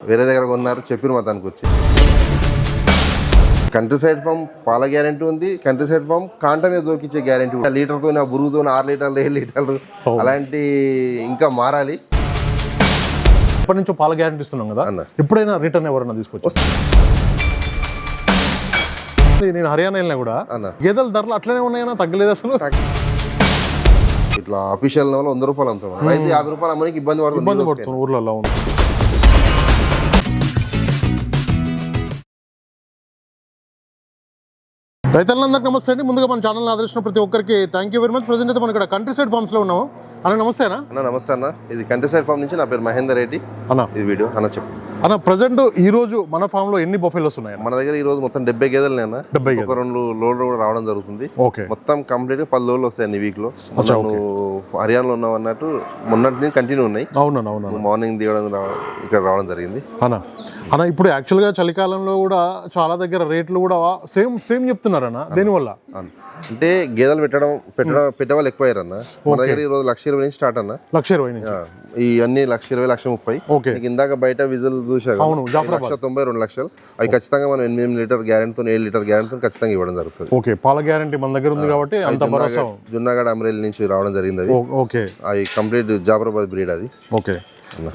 వేరే దగ్గర కొన్నారు చెప్పిన మొత్తానికి వచ్చి. కంట్రీ సైడ్ ఫామ్ పాల గ్యారెంటీ ఉంది కంట్రీ సైడ్ ఫామ్ కాంట మీద జోకిచ్చే గ్యారెంటీ ఉంది. లీటర్తో ఆ బురుగుతో ఆరు లీటర్లు ఏడు లీటర్లు అలాంటి ఇంకా మారాలి. ఇప్పటి నుంచో పాల గ్యారెంటీ ఇస్తున్నాం కదా. అన్న. ఎప్పుడైనా రిటర్న్ ఎవరైనా తీసుకొచ్చి నేను హర్యానా వెళ్ళినా కూడా అన్న. గేదెల ధరలు అట్లనే ఉన్నాయన్నా తగ్గలేదు అసలు. ఇట్లా అఫీషియల్ వంద రూపాయలు అమ్ముతాం. రైతు యాభై రూపాయలు అమ్మడానికి ఇబ్బంది ఇబ్బంది పడుతుంది పడుతుంది ఊర్లలో అవును. రైతులందరికీ నమస్తే అండి. ముందుగా మన ఛానల్ ఆదరించిన ప్రతి ఒక్కరికి thank you very much present అయితే మనం ఇక్కడ కంట్రీ సైడ్ ఫార్మ్స్లో ఉన్నాము. అన్న నమస్తేనా అన్న. నమస్తే అన్న. ఇది కంట్రీ సైడ్ ఫామ్ నుంచి నా పేరు మహేందర్ రెడ్డి. అన్న. ఇది వీడియో. అన్న చెప్పు. అన్న ప్రజెంట్ ఈ రోజు మన ఫామ్లో ఎన్ని బొఫెలోస్ ఉన్నాయన్న మన దగ్గర ఈ రోజు మొత్తం డెబ్బై గేదెలు అన్న. డెబ్బై ఒక రెండు లోడ్లు కూడా రావడం జరుగుతుంది. ఓకే. మొత్తం కంప్లీట్గా పది లోడ్లు వస్తాయి అన్ని వీక్లో హర్యానాలో ఉన్నావు అన్నట్టు మొన్నటి కంటిన్యూ ఉన్నాయి. అవునన్న అవునన్న. నువ్వు మార్నింగ్ దిగడం రావడం ఇక్కడ రావడం జరిగింది. అన్న అన్న ఇప్పుడు యాక్చువల్గా చలికాలంలో కూడా చాలా దగ్గర రేట్లు కూడా సేమ్ సేమ్ చెప్తున్నారన్న దేనివల్ల. అంటే గేదెలు పెట్టడం పెట్టడం పెట్టే వాళ్ళు ఎక్కువయ్యారు అన్న. మన దగ్గర ఈ రోజు లక్ష ఇరవై నుంచి స్టార్ట్ అన్న. లక్ష ఇరవై ఈ అన్ని లక్ష ఇరవై లక్ష ముప్పై. ఓకే. ఇందాక బయట విజిల్ చూసా కదా, అవును, లక్ష తొంభై రెండు లక్షలు. అవి ఖచ్చితంగా మనం ఎనిమిది లీటర్ గ్యారెంటీతో ఏడు లీటర్ గ్యారెంటీతో ఖచ్చితంగా ఇవ్వడం జరుగుతుంది. ఓకే పాల గ్యారంటీ మన దగ్గర ఉంది కాబట్టి అంత భరోసా జున్నాగఢ అమరేలి నుంచి రావడం జరిగింది అది ఓకే. అవి కంప్లీట్ జాఫరాబాద్ బ్రీడ్ అది. ఓకే.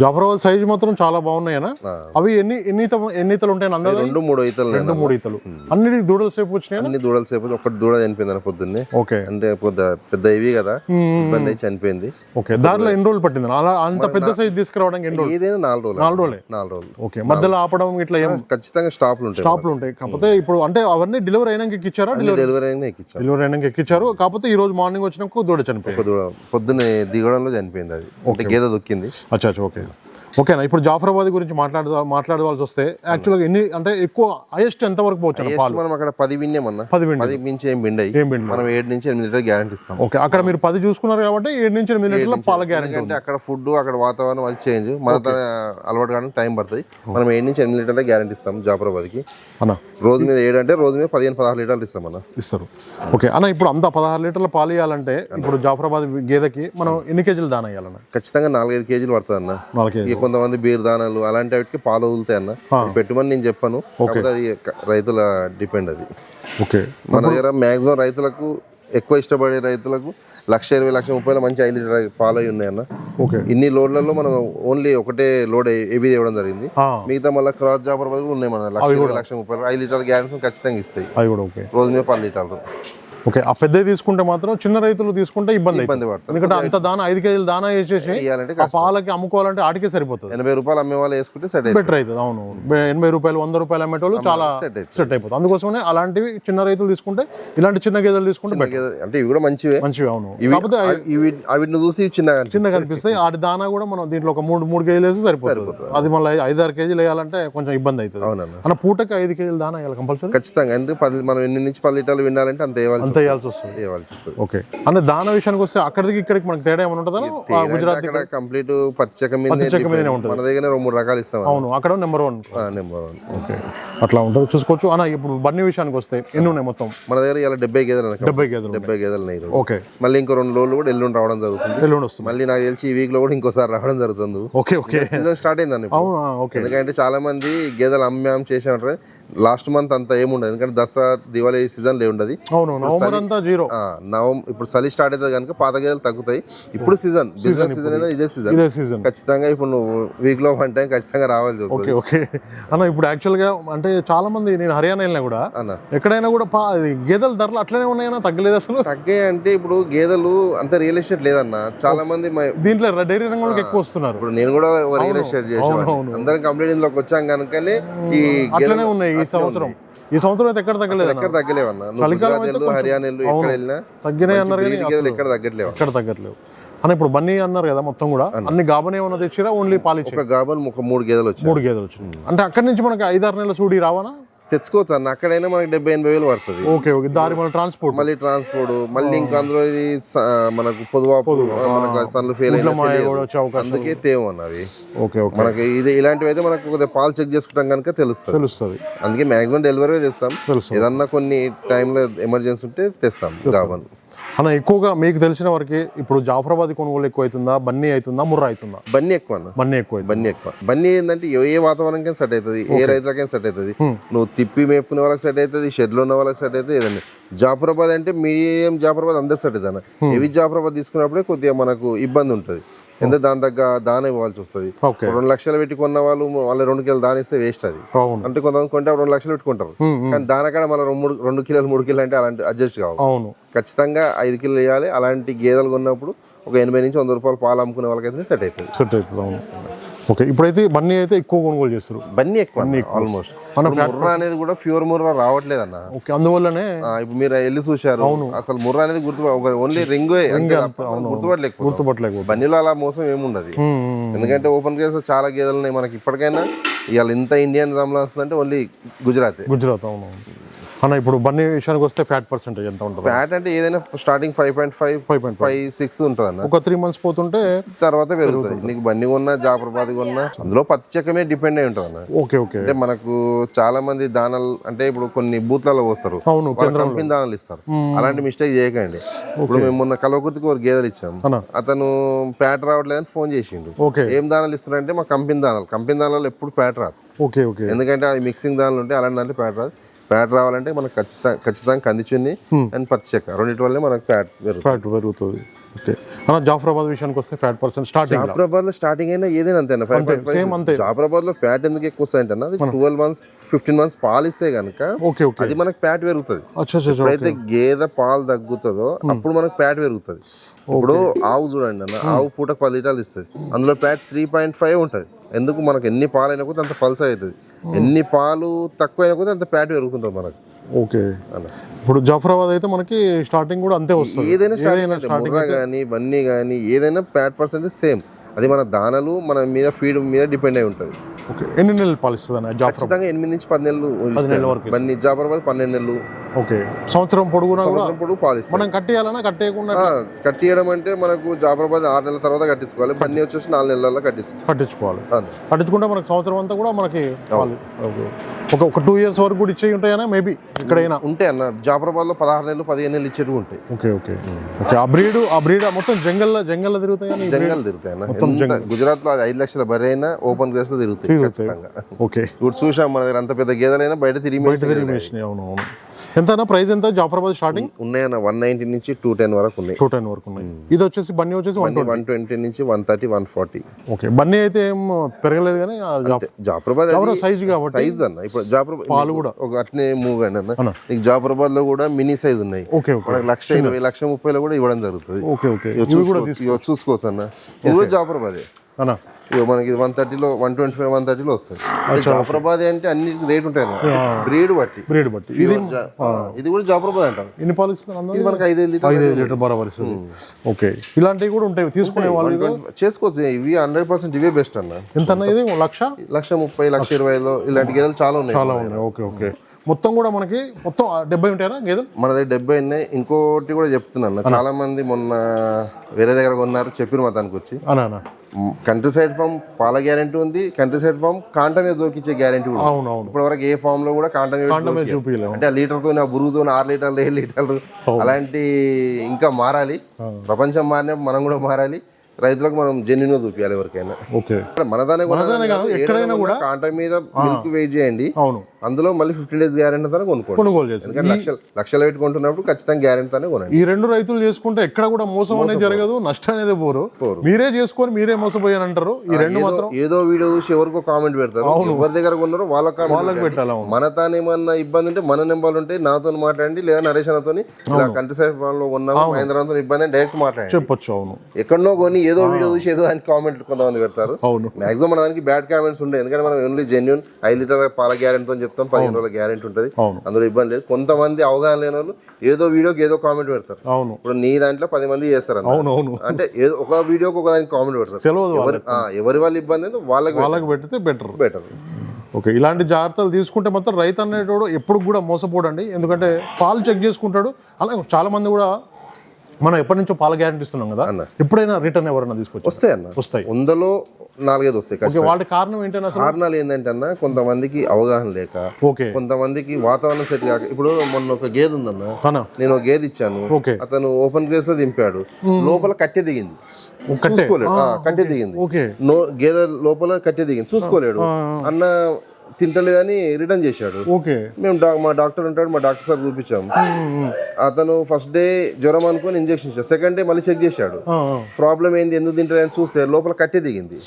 జాఫరాబాద్ సైజ్ మాత్రం చాలా బాగున్నాయనా. అవి ఎన్ని ఎన్ని ఎన్ని ఈతలు ఉంటాయని అందాజ? రెండు మూడు ఉన్నాయి రెండు మూడు ఈతలు. అన్నిటికి దూడల సేపు వచ్చినాయి అన్ని దూడలు సేపు ఒకటి దూడ చనిపోయింది అన్న పొద్దున్నే. ఓకే. అంటే పొద్దు పెద్ద ఇవి కదా. ఇబ్బంది అయి చనిపోయింది. ఓకే. దారిలో ఎన్ని రోజులు పట్టింది? అలా అంత పెద్ద సైజ్ తీసుకురావడానికి ఎన్ని రోజులు? ఏదైనా నాలుగు రోజులు. నాలుగు రోజులే? నాలుగు రోజులు. ఓకే. మధ్యలో ఆపడం ఇట్లా ఏం? ఖచ్చితంగా స్టాప్లు ఉంటాయి స్టాప్లు ఉంటాయి. కాకపోతే ఇప్పుడు అంటే అవన్నీ డెలివరీ అయినాక ఎక్కిచ్చారా? అన్ని డెలివరీ అయినా ఎక్కించాం డెలివరీ అయినాక ఎక్కిచ్చారు. కాకపోతే ఈ రోజు మార్నింగ్ వచ్చినాక దూడ చనిపోయింది. దూడ. పొద్దున్నే దిగడంలో చనిపోయింది అది. అంటే గేదె దొక్కింది. అచ్చా. అచ్చా ఓకే ఓకేనా? ఇప్పుడు జాఫరాబాద్ గురించి మాట్లాడ మాట్లాడవలసి వస్తే యాక్చువల్గా ఎన్ని అంటే ఎక్కువ హైయెస్ట్ ఎంత వరకు పోవచ్చు మనం అక్కడ పది విన్నేమన్నా పది పది మించి ఏం బిండ్ ఏం పిండి మనం ఏడు నుంచి ఎనిమిది లీటర్ గ్యారంటీ ఇస్తాం. ఓకే అక్కడ మీరు పది చూసుకున్నారు కాబట్టి ఏడు నుంచి ఎనిమిది లీటర్ల పాల గ్యారెంటీ ఎందుకంటే అక్కడ ఫుడ్ అక్కడ వాతావరణం అది చేంజ్ మన అలవాటు కావడానికి టైం పడుతుంది. మనం ఏడు నుంచి ఎనిమిది లీటర్ల గ్యారంటీ ఇస్తాం జాఫరాబాద్కి. అన్న? రోజు మీద ఏడు అంటే రోజు మీద పదిహేను పదహారు లీటర్లు ఇస్తాం అన్న. ఇస్తారు. ఓకే అన్న ఇప్పుడు అంత పదహారు లీటర్ల పాలు ఇవ్వాలంటే ఇప్పుడు జాఫరాబాద్ గేదెకి మనం ఎన్ని కేజీలు దాన ఇవ్వాలన్న ఖచ్చితంగా నాలుగైదు కేజీలు పడుతుంది అన్న నాలుగు కొంతమంది బీర్ దానాలు అలాంటి వాటికి పాలు వదులుతాయి అన్న. పెట్టుమని నేను చెప్పాను. అది రైతుల డిపెండ్ అది. ఓకే. మన దగ్గర మాక్సిమం రైతులకు ఎక్కువ ఇష్టపడే రైతులకు లక్ష ఇరవై లక్ష ముప్పై మంచి ఐదు లీటర్ పాలు అయి ఉన్నాయన్న ఓకే. ఇన్ని లోడ్లలో మనం ఓన్లీ ఒకటే లోడ్ ఏవి ఇవ్వడం జరిగింది. మిగతా మళ్ళీ క్రాస్ జాబర్ కూడా ఉన్నాయి మన లక్ష ఇరవై లక్ష ముప్పై ఐదు లీటర్ గ్యారెంటీ ఖచ్చితంగా ఇస్తాయి. రోజు మీద పది లీటర్లు. ఓకే ఆ పెద్దవి తీసుకుంటే మాత్రం చిన్న రైతులు తీసుకుంటే ఇబ్బంది ఇబ్బంది పడతారు. ఎందుకంటే అంత దాన ఐదు కేజీలు దానా వేసేసి ఆ పాలకి అమ్ముకోవాలంటే ఆటికే సరిపోతుంది. ఎనభై రూపాయలు అమ్మే వాళ్ళు వేసుకుంటే సెట్ బెటర్ అవుతుంది అవును. ఎనభై రూపాయలు వంద రూపాయలు అమ్మేటోళ్ళు చాలా సెట్ అయిపోతుంది. అందుకోసమే అలాంటివి చిన్న రైతులు తీసుకుంటే ఇలాంటి చిన్న గేదెలు తీసుకుంటే. అంటే ఇవి కూడా మంచివే. మంచివి అవును. కాకపోతే వీటిని చిన్నగా అనిపిస్తాయి. చిన్నగా కనిపిస్తాయి వాటి దానా కూడా మనం దీంట్లో ఒక మూడు మూడు కేజీలు వేస్తే సరిపోతుంది. అది మళ్ళీ ఐదు ఆరు కేజీలు వేయాలంటే కొంచెం ఇబ్బంది అవుతుంది. అవునన్న. అన్న పూటకి ఐదు కేజీలు దానా వేయాలి కంపల్సరీ. ఖచ్చితంగా. అంటే పది మనం ఎనిమిది నుంచి పది లీటర్లు వినాలంటే అంత వేయవలసి అంత వేయాల్సి వస్తుంది వేయవలసి వస్తుంది. ఓకే. అంటే దానా విషయానికి వస్తే అక్కడికి ఇక్కడికి మనకి తేడా ఏమైనా ఉంటుందా? గుజరాత్ కంప్లీట్ పత్తి చెక్క మీద చెక్క మీదనే ఉంటుంది. మన దగ్గర మూడు రకాలు ఇస్తాం అవును అక్కడ number one number one okay. అట్లా ఉంటుంది. చూసుకోవచ్చు. అన్న ఇప్పుడు బన్నీ విషయానికి వస్తే ఎన్ని ఉన్నాయి మొత్తం? మన దగ్గర ఇలా డెబ్బై గేదెలు డెబ్బై గేదెలు డెబ్బై గేదెలు ఉన్నాయి. ఓకే. మళ్ళీ ఇంకో రెండు రోజులు కూడా ఎల్లుండి రావడం జరుగుతుంది. ఎల్లుండి వస్తుంది. మళ్ళీ నాకు తెలిసి ఈ వీక్లో కూడా ఇంకోసారి రావడం జరుగుతుంది. Okay okay. సీజన్ స్టార్ట్ అయిందండి. అవునా? ఓకే. ఎందుకంటే చాలా మంది గేదెలు అమ్మాం చేసామంటారు లాస్ట్ మంత్ అంతా ఏముండదు. ఎందుకంటే దసరా దివాళీ సీజన్ లే ఉండదు అవును నవంబర్ అంతా జీరో. ఆ, నవం ఇప్పుడు చలి స్టార్ట్ అవుతుంది కనుక పాత గేదెలు తగ్గుతాయి. ఇప్పుడు సీజన్. బిజినెస్ సీజన్ ఏదో ఇదే సీజన్. ఇదే సీజన్. ఖచ్చితంగా ఇప్పుడు నువ్వు వీక్లో వన్ టైం ఖచ్చితంగా రావాలి ఓకే ఓకే. అన్న ఇప్పుడు యాక్చువల్గా అంటే చాలా మంది నేను హర్యానా వెళ్ళినా కూడా అన్న. ఎక్కడైనా కూడా గేదెల ధరలు అట్లనే ఉన్నాయన్నా తగ్గలేదు అసలు. తగ్గాయి అంటే ఇప్పుడు గేదెలు అంత రియల్ ఎస్టేట్ లేదన్న. చాలా మంది దీంట్లో డైరీ రంగంలోకి ఎక్కువ వస్తున్నారు. ఇప్పుడు నేను కూడా రియల్ ఎస్టేట్ చేసాను. అందరం కంప్లీట్ ఇందులోకి వచ్చాం కనుకనే ఈ అట్లనే ఉన్నాయి. ఈ సంవత్సరం. ఈ సంవత్సరం అయితే ఎక్కడ తగ్గలేదు ఎక్కడ తగ్గలేవన్న? నువ్వు చలికాలం గుజరాత్ వెళ్ళు హర్యానా వెళ్ళు ఎక్కడ వెళ్ళినా తగ్గినాయి అన్నారు కానీ ఎక్కడ తగ్గట్లేవు. ఎక్కడ తగ్గట్లేవు. అన్న ఇప్పుడు బన్నీ అన్నారు కదా మొత్తం కూడా. అన్ని. గాబనే ఏమన్నా తెచ్చిరా? ఓన్లీ పాలిచ్చి. గాబన్ ఒక మూడు గేదెలు వచ్చాయి. మూడు గేదెలు వచ్చినాయి అంటే అక్కడి నుంచి మనకి ఐదారు నెలల సూడి రావానా తెచ్చుకోవచ్చు అన్న. అక్కడైనా మనకి డెబ్బై ఎనభై వేలు పడుతుంది. Okay okay. దారి మన ట్రాన్స్పోర్ట్. మళ్ళీ ట్రాన్స్పోర్ట్ మళ్ళీ ఇంకా అందులో ఇది మనకు పొదువాపు మనకు సన్లు ఫెయిల్ అయినా అందుకే తేవు అన్నవి ఓకే ఓకే. మనకి ఇది ఇలాంటివి అయితే మనకు కొద్దిగా పాలు చెక్ చేసుకుంటాం కనుక తెలుస్తుంది. తెలుస్తుంది. అందుకే మాక్సిమం డెలివరీ తెస్తాం. ఏదన్నా కొన్ని టైంలో ఎమర్జెన్సీ ఉంటే తెస్తాం. గాబన్. అన్న ఎక్కువగా మీకు తెలిసిన వరకు ఇప్పుడు జాఫరాబాద్ కొనుగోలు ఎక్కువ అవుతుందా బన్నీ అవుతుందా ముర్రా అవుతుందా బన్నీ ఎక్కువ అన్న. బన్నీ ఎక్కువ బన్నీ ఎక్కువ. బన్నీ ఏంటంటే ఏ- ఏ వాతావరణంకైనా సెట్ అవుతుంది. ఏ రైతులకైనా సెట్ అవుతుంది. నువ్వు తిప్పి మేపుకునే వాళ్ళకి సెట్ అవుతుంది షెడ్లో ఉన్న వాళ్ళకి సెట్ అవుతుంది ఏదన్నా జాఫరాబాద్ అంటే మీడియం జాఫరాబాద్ అందరు సెట్ అవుతుంది అన్న. హెవీ జాఫరాబాద్ తీసుకున్నప్పుడే కొద్దిగా మనకు ఇబ్బంది ఉంటుంది. ఎందుకంటే దాని దగ్గర దాన ఇవ్వాల్సి వస్తుంది. రెండు లక్షలు పెట్టి కొన్న వాళ్ళు వాళ్ళు రెండు కిలోలు దాని ఇస్తే వేస్ట్ అది అంటే కొంతమంది కొంటే రెండు లక్షలు పెట్టుకుంటారు. కానీ దానికాడ మళ్ళీ రెండు మూడు రెండు కిలోలు మూడు కిలోలు అంటే అలాంటి అడ్జస్ట్ కావాలి అవును. ఖచ్చితంగా ఐదు కిలోలు వేయాలి అలాంటి గేదెలు కొన్నప్పుడు ఒక ఎనభై నుంచి వంద రూపాయలు పాలు అమ్ముకునే వాళ్ళకైతే సెట్ అవుతుంది సెట్ అవుతుంది అవును. ఓకే ఇప్పుడైతే బన్నీ అయితే ఎక్కువ కొనుగోలు చేస్తారు. బన్నీ ఎక్కువ ఆల్మోస్ట్ ముర్రా అనేది కూడా ప్యూర్ ముర్రా రావట్లేదు అన్న. ఓకే అందువల్లనే ఇప్పుడు మీరు వెళ్ళి చూశారు అసలు ముర్రా అనేది గుర్తు ఓన్లీ రింగ్ గుర్తుపట్టలేకపోతే. గుర్తుపట్టలేకపోతే. బన్నీలో అలా మోసం ఏముండదు. ఎందుకంటే ఓపెన్ కేసు చాలా గేదెలు ఉన్నాయి మనకి ఇప్పటికైనా. ఇవాళ ఇంత ఇండియన్ వస్తుందంటే ఓన్లీ గుజరాత్ గుజరాత్ అవును అవును. అన్న ఇప్పుడు బన్నీ విషయానికి వస్తే ఫ్యాట్ పర్సెంటేజ్ ఎంత ఉంటుంది? ఫ్యాట్ అంటే ఏదైనా starting five point five five point five. Six ఉంటుంది అన్న ఒక త్రీ మంత్స్ పోతుంటే తర్వాత పెరుగుతుంది. నీకు బన్నీ కొన్నా జాఫర్బాద్ కొన్నా అందులో పత్తి చెక్కమే డిపెండ్ అయి ఉంటుంది అన్న ఓకే ఓకే. అంటే మనకు చాలా మంది దానాలు అంటే ఇప్పుడు కొన్ని బూత్లలో వస్తారు అవును కంపెనీ దానాలు ఇస్తారు. అలాంటి మిస్టేక్ చేయకండి. ఇప్పుడు మేము మొన్న కలవకుర్తికి ఒక గేదెలు ఇచ్చాం అన్న. అతను ప్యాట్ రావట్లేదని ఫోన్ చేసిండు. ఓకే. ఏం దానాలు ఇస్తున్నారంటే మా కంపెనీ దానాలు. కంపెనీ దానాలు ఎప్పుడు ప్యాట్ రాదు. Okay okay. ఎందుకంటే అవి మిక్సింగ్ దానాలు ఉంటాయి అలాంటి దాంట్లో ప్యాట్ రాదు. ప్యాట్ రావాలంటే మనకు ఖచ్చితంగా ఖచ్చితంగా కందిచుంది అండ్ పత్తి చెక్క. రెండింటి వల్లే మనకు ప్యాట్ పెరుగుతుంది. ఫ్యాట్ పెరుగుతుంది. ఓకే. అన్న జాఫరాబాద్ విషయానికి వస్తే ఫ్యాట్ పర్సెంట్ స్టార్టింగ్ జాఫరాబాద్లో స్టార్టింగ్ అయినా ఏదైనా అంతేనా ఫైవ్ సేమ్ అంతే జాఫరాబాద్లో ఫ్యాట్ ఎందుకు ఎక్కువ వస్తాయంటే అది ట్వెల్వ్ మంత్స్ ఫిఫ్టీన్ మంత్స్ పాలు ఇస్తే కనుక ఓకే ఓకే. అది మనకు ప్యాట్ పెరుగుతుంది. ఎప్పుడైతే గేదె పాలు తగ్గుతుందో అప్పుడు మనకు ప్యాట్ పెరుగుతుంది. ఇప్పుడు ఆవు చూడండి అన్న ఆవు పూటకు పది లీటర్లు ఇస్తుంది. అందులో ప్యాట్ త్రీ పాయింట్ ఫైవ్ ఉంటుంది. ఎందుకు మనకు ఎన్ని పాలు అయినా కొద్ది అంత పల్స్ అవుతుంది. ఎన్ని పాలు తక్కువ అయినా కొద్ది అంత ప్యాట్ పెరుగుతుంటుంది మనకు. ఓకే. అలా. ఇప్పుడు జాఫరాబాద్ అయితే మనకి స్టార్టింగ్ కూడా అంతే వస్తుంది. ఏదైనా స్టార్టింగ్ ముర్రా కానీ బన్నీ కానీ ఏదైనా ప్యాట్ పర్సెంటేజ్ సేమ్ అది మన దానాలు మన మీద ఫీడ్ మీద డిపెండ్ అయి ఉంటుంది. ఓకే. ఎన్ని నెలలు పాలిస్తుంది ఖచ్చితంగా ఎనిమిది నుంచి పది నెలలు. బన్నీ జాఫరాబాద్ పన్నెండు నెలలు. ఓకే. సంవత్సరం పొడుగునా సంవత్సరం పొడుగు పాలిస్తాయి. మనం కట్టేయాలన్నా కట్టేయకుండా కట్టియడం అంటే మనకు జాఫరాబాద్ ఆరు నెలల తర్వాత కట్టించుకోవాలి. బన్నీ వచ్చేసి నాలుగు నెలల్లో కట్టించుకోవాలి. కట్టించుకోవాలి. కట్టించుకుంటే మనకు సంవత్సరం అంతా కూడా మనకి. ఒక ఒక టూ ఇయర్స్ వరకు కూడా ఇచ్చేవి ఉంటాయన్నా మేబీ ఎక్కడైనా? ఉంటాయి అన్న. జాఫరాబాద్లో పదహారు నెలలు పదిహేను నెలలు ఇచ్చేటివి ఉంటాయి. Okay okay. ఓకే. ఆ బ్రీడ్ ఆ బ్రీడ్ మొత్తం జంగల్లో జంగల్లో తిరుగుతాయని జంగల్ తిరుగుతాయి అన్న. గుజరాత్లో ఐదు లక్షల బర్రె అయినా ఓపెన్ గ్రేస్లో తిరుగుతాయి. ఓకే. ఇప్పుడు చూసాం మన దగ్గర అంత పెద్ద గేదెలైనా బయట తిరిగి బయట తిరిగి అవును అవును ఎంతనా ప్రైస్ ఎంత? జాఫరాబాద్ స్టార్టింగ్ ఉన్నాయన్న వన్ నైన్టీ నుంచి టూ టెన్ వరకు ఉన్నాయి. టూ టెన్ వరకు ఉన్నాయి. ఇది వచ్చేసి బన్నీ వచ్చేసి వన్ వన్ ట్వంటీ నుంచి one thirty one forty okay. Bunny అయితే ఏం పెరగలేదు కానీ జాఫరాబాద్ జాఫరా సైజ్ కాబట్టి సైజ్ అన్న. ఇప్పుడు జాఫరాబాద్ పాలు కూడా. ఒక అట్నే మూవ్ అండి అన్న. నీకు జాఫరాబాద్లో కూడా మినీ సైజ్ ఉన్నాయి. ఓకే మనకు లక్ష ఇరవై లక్ష ముప్పైలో కూడా ఇవ్వడం జరుగుతుంది. Okay okay. చూసుకోవచ్చు అన్న. ఇది కూడా జాఫరాబాదే. అన్న. ఇగో మనకి వన్ థర్టీలో వన్ ట్వంటీ ఫైవ్ వన్ థర్టీలో వస్తాయి. జాఫరాబాద్ అంటే అన్ని రేట్ ఉంటాయి బ్రీడ్ బట్టి. బ్రీడ్ బట్టి. ఇది ఇది కూడా జాఫరాబాద్ అంటారు. ఎన్ని పాలు ఇస్తుంది ఇది మనకి ఐదు లీటర్ ఐదు ఐదు లీటర్ బరాబర్ ఇస్తుంది. ఓకే. ఇలాంటివి కూడా ఉంటాయి తీసుకునే వాళ్ళు చేసుకోవచ్చు. ఇవి హండ్రెడ్ పర్సెంట్ ఇవే బెస్ట్ అన్న. ఎంత అన్న ఇది లక్ష? లక్ష ముప్పై లక్ష. ఇరవైలో ఇలాంటి గేదెలు చాలా ఉన్నాయి. చాలా ఉన్నాయి. Okay okay. మొత్తం కూడా మనకి మొత్తం డెబ్బై ఉంటాయనా? గేదెలు మన దగ్గర డెబ్బై ఉన్నాయి. ఇంకోటి కూడా చెప్తున్నాను. చాలా మంది మొన్న వేరే దగ్గర కొన్నారు చెప్పిన మా దానికి వచ్చి కంట్రీ సైడ్ ఫామ్ పాల గ్యారంటీ ఉంది. కంట్రీ సైడ్ ఫామ్ కాంటమే జోకిచ్చే గ్యారంటీ కూడా ఇప్పటి వరకు ఏ ఫామ్లో కూడా కాంటమే అంటే ఆ లీటర్తో ఆ బురుగుతో ఆరు లీటర్లు ఏడు లీటర్లు అలాంటి ఇంకా మారాలి. ప్రపంచం మారినప్పుడు మనం కూడా మారాలి. రైతులకు మనం జెన్యున్ చూపించాలి ఎవరికైనా. ఓకే. మనదానే ఎక్కడైనా కూడా కాంట మీద మిల్క్ వెయిట్ చేయండి. అవును. అందులో మళ్ళీ ఫిఫ్టీన్ డేస్ గ్యారెంటీ తోనే కొనుక్కోండి. కొనుగోలు చేసి. లక్షలు లక్షలు పెట్టుకుంటున్నప్పుడు ఖచ్చితంగా గ్యారెంటీ తోనే కొనండి. ఈ రెండు రైతులు చేసుకుంటే ఎక్కడ కూడా మోసం అనేది జరగదు నష్టం అనేది పోరు. మీరే చేసుకొని మీరే మోసపోయాను అంటారు. ఈ రెండు మాత్రం ఏదో వీడియో చూసి ఎవరికో కామెంట్ పెడతారు. ఎవరి దగ్గర కొన్నారో వాళ్ళ వాళ్ళకి పెట్టాలి మన తాను ఏమన్నా ఇబ్బంది ఉంటే మన నెంబర్లు ఉంటే నాతో మాట్లాడండి లేదా నరేష్ అన్నతో ఇలా కంట్రీ సైడ్లో ఉన్నాము మహేంద్రతో ఇబ్బంది డైరెక్ట్ మాట్లాడండి. చెప్పొచ్చు అవును. ఎక్కడనో కొని ఏదో వీడియో చూసి ఏదో అని కామెంట్ కొంతమంది పెడతారు. అవును. మాక్సిమం మన దానికి బ్యాడ్ కామెంట్స్ ఉంటాయి ఎందుకంటే మనం ఓన్లీ జెన్యున్ ఐదు లీటర్ పాల గ్యారెంటీతో చెప్తాం పదిహేను రోజుల గ్యారెంటీ ఉంటుంది. అందులో ఇబ్బంది లేదు. కొంతమంది అవగాహన లేని వాళ్ళు ఏదో వీడియోకి ఏదో కామెంట్ పెడతారు. అవును. ఇప్పుడు నీ దాంట్లో పది మంది చేస్తారు. అవును అవును. అంటే ఏదో ఒక వీడియోకి ఒక దానికి కామెంట్ పెడతారు. ఎవరి వాళ్ళ ఇబ్బంది వాళ్ళకి వాళ్ళకి పెడితే బెటర్ బెటర్ ఓకే ఇలాంటి జాగ్రత్తలు తీసుకుంటే మాత్రం రైతు అనేటోడు ఎప్పుడు కూడా మోసపోడండి. ఎందుకంటే పాలు చెక్ చేసుకుంటాడు. అలాగే చాలా మంది కూడా మనం ఎప్పటి నుంచో పాల గ్యారంటీ ఇస్తున్నాం కదా. ఎప్పుడైనా రిటర్న్ ఎవరైనా తీసుకొచ్చి వస్తాయి అన్న. వస్తాయి. వందలో నాలుగైదు వస్తాయి వాటి కారణం అసలు? కారణాలు ఏంటంటే అన్న కొంతమందికి అవగాహన లేక ఓకే. కొంతమందికి వాతావరణం సెట్ కాక ఇప్పుడు మొన్న ఒక గేదె ఉందన్న. నేను ఒక గేదె ఇచ్చాను. అతను ఓపెన్ గ్రేస్లో దింపాడు. లోపల కట్టె దిగింది? చూసుకోలేడు. ఆ, కట్టె దిగింది. నో గేదె లోపల కట్టె దిగింది. చూసుకోలేడు. అన్న తింటలేదని రిటర్న్ చేశాడు. ఓకే. మేము మా డాక్టర్ ఉంటాడు మా డాక్టర్ సార్ చూపించాము. అతను ఫస్ట్ డే జ్వరం అనుకొని ఇంజెక్షన్ ఇచ్చాడు. సెకండ్ డే మళ్ళీ చెక్ చేశాడు. ప్రాబ్లం ఏంది ఎందుకు తింటలేదని చూస్తే లోపల కట్టె దిగింది.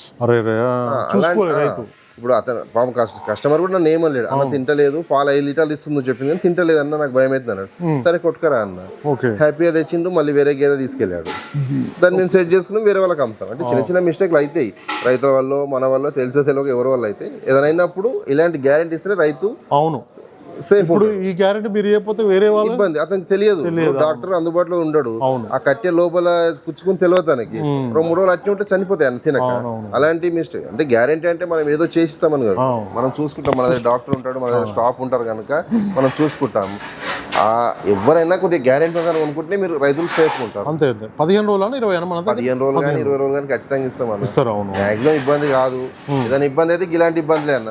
అలాంటి- ఇప్పుడు అతను పాపం కస్ట- కస్టమర్ కూడా నన్ను ఏమనలేడు. అన్న తింటలేదు. పాలు ఐదు లీటర్లు ఇస్తుంది చెప్పింది కానీ తింటలేదు అన్న నాకు భయం అవుతుంది అన్నాడు సరే కొట్టుకరా అన్న. హ్యాపీగా తెచ్చిండు మళ్ళీ వేరే గేదె తీసుకెళ్ళాడు. దాన్ని మేము సెట్ చేసుకుని వేరే వాళ్ళకి అమ్ముతాం. అంటే చిన్న చిన్న మిస్టేక్లు అవుతాయి రైతుల వల్ల మన వల్ల తెలుసో తెలియక ఎవరి వల్ల అయితే. ఏదైనా ఇలాంటి గ్యారెంటీ ఇస్తే రైతు అవును. సేఫ్ ఇప్పుడు ఈ గ్యారెంటీ మీరు వేరే వాళ్ళు ఇబ్బంది. అతనికి తెలియదు. డాక్టర్ అందుబాటులో ఉండడు. ఆ కట్టె లోపల కుచ్చుకుని తెలియదు తనకి. రెండు మూడు రోజులు అట్నే ఉంటే చనిపోతాయి అన్న తినక. అలాంటి మిస్టేక్. అంటే గ్యారెంటీ అంటే మనం ఏదో చేసిస్తామని కాదు. మనం చూసుకుంటాం. మన దగ్గర డాక్టర్ ఉంటాడు మన దగ్గర స్టాఫ్ ఉంటారు కనుక మనం చూసుకుంటాం. ఎవరైనా కొద్దిగా గ్యారెంటీ ఉందని అనుకుంటే మీరు రైతులు సేఫ్ ఉంటారు. అంతే పదిహేను రోజులు ఇరవై పదిహేను రోజులు కానీ ఇరవై రోజులు కానీ ఖచ్చితంగా ఇస్తాం ఇస్తారు అవును. మాక్సిమం ఇబ్బంది కాదు. ఏదైనా ఇబ్బంది అయితే ఇలాంటి ఇబ్బందులే అన్న.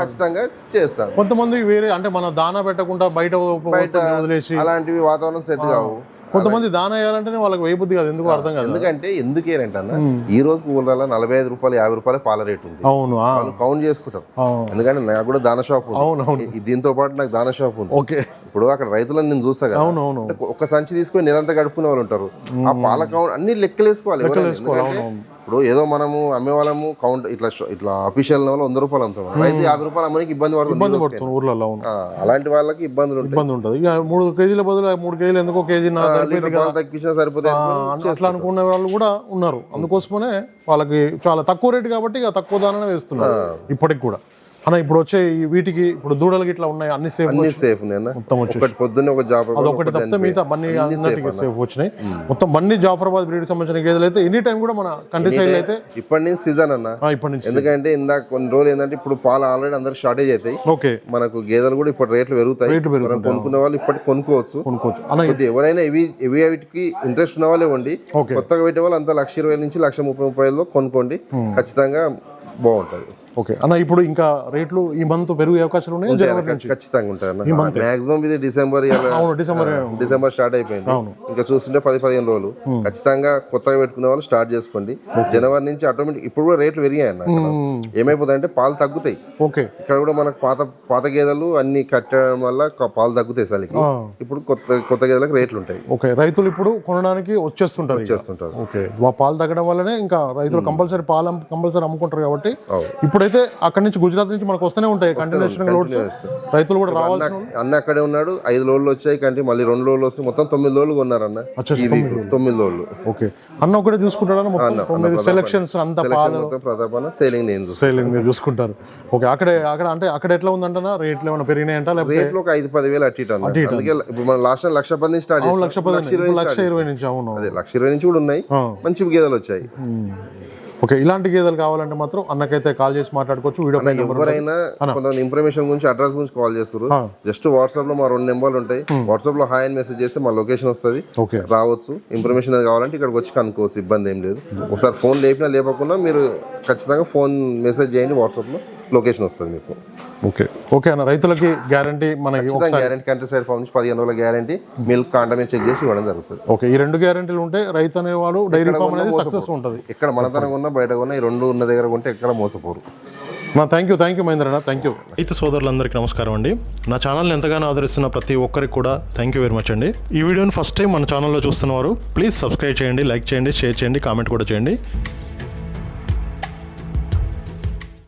ఖచ్చితంగా చేస్తాం. కొంతమంది వేరే అంటే మన దానా పెట్టకుండా బయట వదిలేసి అలాంటివి వాతావరణం సెట్ కావు. కొంతమంది దానా వేయాలంటేనే వాళ్ళకి వేయబుద్ధి కాదు. ఎందుకు అర్థం కాదు. ఎందుకంటే ఎందుకు ఏంటంటే అన్న ఈ రోజు కూరల నలభై ఐదు రూపాయలు యాభై రూపాయలు పాల రేట్ ఉంది. అవును వాళ్ళు కౌంట్ చేసుకుంటాం ఎందుకంటే నాకు కూడా దాన షాప్ ఉంది. అవును దీంతో పాటు నాకు దాన షాప్ ఉంది. ఓకే. ఇప్పుడు అక్కడ రైతులను నేను చూస్తా కదా. అవును అవును అంటే ఒక సంచి తీసుకొని నిరంతరం గడుపుకునే వాళ్ళు ఉంటారు. ఆ పాల కౌంట్ అన్ని లెక్కలేసుకోవాలి ఇప్పుడు ఏదో మనము అమ్మే వాళ్ళము కౌంట్ ఇట్లా ఇట్లా అఫీషియల్ వల్ల వంద రూపాయలు అమ్ముతాం. రైతు యాభై రూపాయలు అమ్మడానికి ఇబ్బంది ఇబ్బంది పడుతుంది పడుతుంది ఊర్లలో అవును. అలాంటి వాళ్ళకి ఇబ్బందులు ఇబ్బంది ఉంటుంది. ఇక మూడు కేజీల బదులు మూడు కేజీలు ఎందుకో కేజీ తగ్గించినా సరిపోతాయి అనుకుని అట్లా అనుకునే వాళ్ళు కూడా ఉన్నారు. అందుకోసమనే వాళ్ళకి చాలా తక్కువ రేటు కాబట్టి ఇక తక్కువ దాననే వేస్తున్నారు. ఇప్పటికి కూడా. అన్న ఇప్పుడు వచ్చే వీటికి ఇప్పుడు దూడలకి ఇట్లా ఉన్నాయి అన్ని సేఫ్ అన్ని సేఫ్ నేను మొత్తం పొద్దున్నే ఒక జాబ్ అదొకటి తప్పితే మిగతా అన్నిటికీ సేఫ్ వచ్చినాయి. మొత్తం బన్నీ జాఫరాబాద్ బ్రీడ్ సంబంధించిన గేదెలు అయితే ఎనీ టైం కూడా మన కంట్రీ సైడ్ అయితే ఇప్పటి నుంచి సీజన్ అన్న. ఇప్పటి నుంచి ఎందుకంటే ఇందాక కొన్ని రోజులు ఏంటంటే ఇప్పుడు పాలు ఆల్రెడీ అందరు షార్టేజ్ అవుతాయి. ఓకే. మనకు గేదెలు కూడా ఇప్పుడు రేట్లు పెరుగుతాయి. రేట్లు పెరుగుతాయి. కొనుక్కునే వాళ్ళు ఇప్పటికి కొనుక్కోవచ్చు. కొనుక్కోవచ్చు. అన్న కొద్దిగా ఎవరైనా ఇవి ఇవి వీటికి ఇంట్రెస్ట్ ఉన్న వాళ్ళే ఇవ్వండి ఓకే. కొత్తగా పెట్టే వాళ్ళు అంత లక్ష ఇరవై నుంచి లక్ష ముప్పై ముప్పైలో కొనుక్కోండి. ఖచ్చితంగా బాగుంటది. ఓకే. అన్న ఇప్పుడు ఇంకా రేట్లు ఈ మంత్ పెరిగే అవకాశాలు ఉన్నాయి? జనవరి నుంచి? ఖచ్చితంగా ఉంటాయి మాక్సిమం ఇది డిసెంబర్ అవును డిసెంబర్ డిసెంబర్ స్టార్ట్ అయిపోయింది. ఇంకా చూస్తుంటే పది పదిహేను రోజులు. ఖచ్చితంగా కొత్తగా పెట్టుకునే వాళ్ళు స్టార్ట్ చేసుకోండి. జనవరి నుంచి ఆటోమేటిక్ ఇప్పుడు కూడా రేట్లు పెరిగాయి అన్న. ఏమైపోతాయి అంటే పాలు తగ్గుతాయి. ఓకే. ఇక్కడ కూడా మనకు పాత పాత గేదెలు అన్ని కట్టడం వల్ల పాలు తగ్గుతాయి సలికి. ఇప్పుడు కొత్త కొత్త గేదెలకు రేట్లు ఉంటాయి. ఓకే. రైతులు ఇప్పుడు కొనడానికి వచ్చేస్తుంటారు ఇక. చేస్తుంటారు ఓకే. పాలు తగ్గడం వల్లనే ఇంకా రైతులు కంపల్సరీ పాలు కంపల్సరీ అమ్ముకుంటారు కాబట్టి అవును. ఇప్పుడైతే అక్కడి నుంచి గుజరాత్ నుంచి మనకు వస్తూనే ఉంటాయి కంటిన్యూషన్ లోడ్స్ రైతులు కూడా రావాల్సిన అన్న- అన్న అక్కడే ఉన్నాడు ఐదు లోళ్ళు వచ్చాయి కంటే మళ్ళీ రెండు లోళ్ళు వస్తాయి మొత్తం తొమ్మిది అచ్చా, ఈ వీక్ తొమ్మిది లోళ్ళు. ఓకే. అన్న ఒకటే తొమ్మిది సెలక్షన్స్ అంత ప్రతాప్ అన్న సేలింగ్ నేను. సేలింగ్ మీరు చూసుకుంటారు. ఓకే అక్కడే అక్కడ అంటే అక్కడ ఎట్లా ఉందంటనా? రేట్లు ఏమైనా పెరిగినాయంట లేకపోతే రేట్లు ఒక ఐదు పది వేలు అట్టి అన్న. అందుకే ఇప్పుడు మనం లాస్ట్ టైం లక్ష పది నుంచి స్టార్ట్ లక్ష పది లక్ష ఇరవై నుంచి అవును. అదే లక్ష ఇరవై నుంచి కూడా ఉన్నాయి. మంచి గేదెలు వచ్చాయి. ఓకే ఇలాంటి గేదెలు కావాలంటే మాత్రం అన్నకైతే కాల్ చేసి మాట్లాడుకోవచ్చు వీడియో ఎవరైనా కొంతమంది ఇన్ఫర్మేషన్ గురించి అడ్రస్ గురించి కాల్ చేస్తారు. జస్ట్ వాట్సాప్లో మా రెండు నెంబర్లు ఉంటాయి. వాట్సాప్లో హాయ్ అని మెసేజ్ చేస్తే మా లొకేషన్ వస్తుంది. ఓకే. రావచ్చు. ఇన్ఫర్మేషన్ కావాలంటే ఇక్కడికి వచ్చి కనుక్కోవచ్చు ఇబ్బంది ఏం లేదు. ఒకసారి ఫోన్ లేపినా లేపకుండా మీరు ఖచ్చితంగా ఫోన్ మెసేజ్ చేయండి వాట్సాప్లో లొకేషన్ వస్తుంది మీకు. ఓకే. ఓకే అన్న రైతులకి గ్యారంటీ మనకి గ్యారంటీ కంట్రీ సైడ్ ఫార్మ్ నుంచి పదిహేను రోజుల గ్యారంటీ మిల్క్ కాంటమే చెక్ చేసి ఇవ్వడం జరుగుతుంది. ఓకే ఈ రెండు గ్యారంటీలు ఉంటే రైతు అనేవాడు డైరీ ఫామ్ అనేది సక్సెస్ ఉంటుంది. ఎక్కడ మనతనం ఉన్నా బయట ఉన్నా ఈ రెండు ఉన్న దగ్గర ఉంటే ఎక్కడ మోసపోరు. నా thank you thank you Mahendra అన్న థ్యాంక్ యూ రైతు సోదరులందరికీ నమస్కారం అండి. నా ఛానల్ని ఎంతగానో ఆదరిస్తున్న ప్రతి ఒక్కరికి కూడా థ్యాంక్ యూ వెరీ మచ్ అండి. ఈ వీడియోని ఫస్ట్ టైం మన ఛానల్లో చూస్తున్నవారు ప్లీజ్ సబ్స్క్రైబ్ చేయండి లైక్ చేయండి షేర్ చేయండి కామెంట్ కూడా చేయండి.